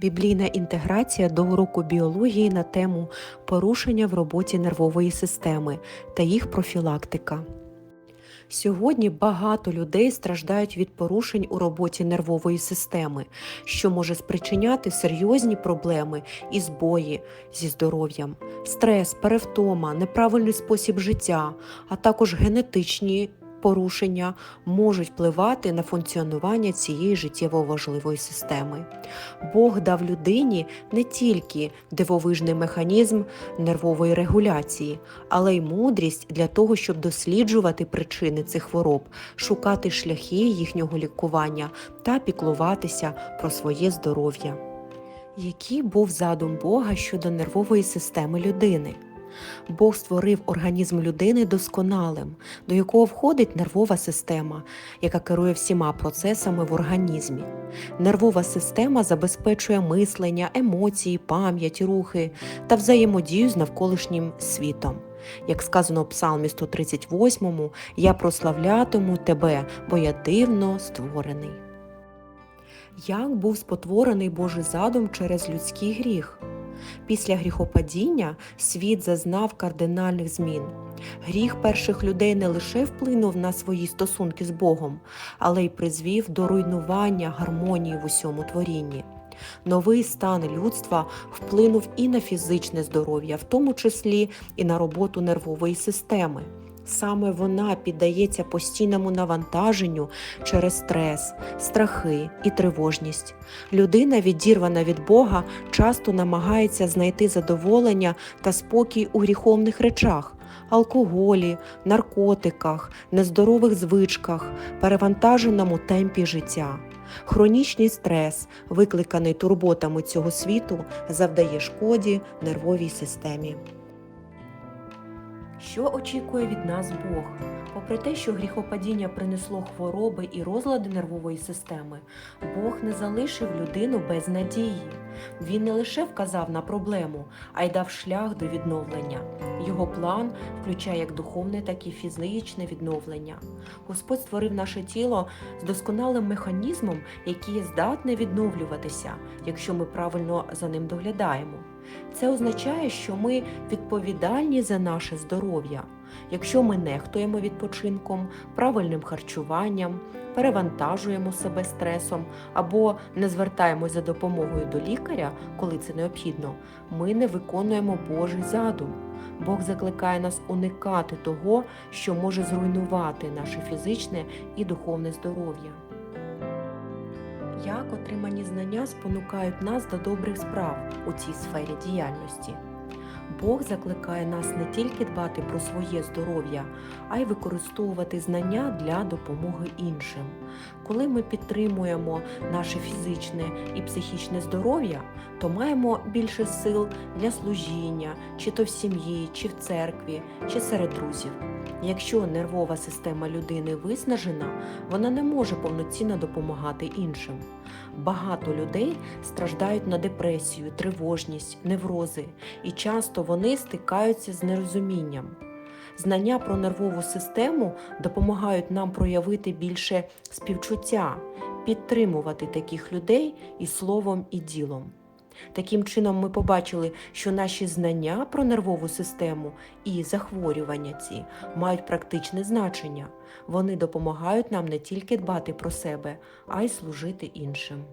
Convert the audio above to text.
Біблійна інтеграція до уроку біології на тему порушення в роботі нервової системи та їх профілактика. Сьогодні багато людей страждають від порушень у роботі нервової системи, що може спричиняти серйозні проблеми і збої зі здоров'ям, стрес, перевтома, неправильний спосіб життя, а також генетичні порушення можуть впливати на функціонування цієї життєво важливої системи. Бог дав людині не тільки дивовижний механізм нервової регуляції, але й мудрість для того, щоб досліджувати причини цих хвороб, шукати шляхи їхнього лікування та піклуватися про своє здоров'я. Який був задум Бога щодо нервової системи людини? Бог створив організм людини досконалим, до якого входить нервова система, яка керує всіма процесами в організмі. Нервова система забезпечує мислення, емоції, пам'ять, рухи та взаємодію з навколишнім світом. Як сказано в Псалмі 138, я прославлятиму тебе, бо я дивно створений. Як був спотворений Божий задум через людський гріх? Після гріхопадіння світ зазнав кардинальних змін. Гріх перших людей не лише вплинув на свої стосунки з Богом, але й призвів до руйнування гармонії в усьому творінні. Новий стан людства вплинув і на фізичне здоров'я, в тому числі і на роботу нервової системи. Саме вона піддається постійному навантаженню через стрес, страхи і тривожність. Людина, відірвана від Бога, часто намагається знайти задоволення та спокій у гріховних речах. Алкоголі, наркотиках, нездорових звичках, перевантаженому темпі життя. Хронічний стрес, викликаний турботами цього світу, завдає шкоді нервовій системі. Що очікує від нас Бог? Попри те, що гріхопадіння принесло хвороби і розлади нервової системи, Бог не залишив людину без надії. Він не лише вказав на проблему, а й дав шлях до відновлення. Його план включає як духовне, так і фізичне відновлення. Господь створив наше тіло з досконалим механізмом, який здатне відновлюватися, якщо ми правильно за ним доглядаємо. Це означає, що ми відповідальні за наше здоров'я. Якщо ми нехтуємо відпочинком, правильним харчуванням, перевантажуємо себе стресом або не звертаємось за допомогою до лікаря, коли це необхідно, ми не виконуємо Божий задум. Бог закликає нас уникати того, що може зруйнувати наше фізичне і духовне здоров'я. Як отримані знання спонукають нас до добрих справ у цій сфері діяльності? Бог закликає нас не тільки дбати про своє здоров'я, а й використовувати знання для допомоги іншим. Коли ми підтримуємо наше фізичне і психічне здоров'я, то маємо більше сил для служіння, чи то в сім'ї, чи в церкві, чи серед друзів. Якщо нервова система людини виснажена, вона не може повноцінно допомагати іншим. Багато людей страждають на депресію, тривожність, неврози, і часто вони стикаються з нерозумінням. Знання про нервову систему допомагають нам проявити більше співчуття, підтримувати таких людей і словом, і ділом. Таким чином, ми побачили, що наші знання про нервову систему і захворювання ці мають практичне значення. Вони допомагають нам не тільки дбати про себе, а й служити іншим.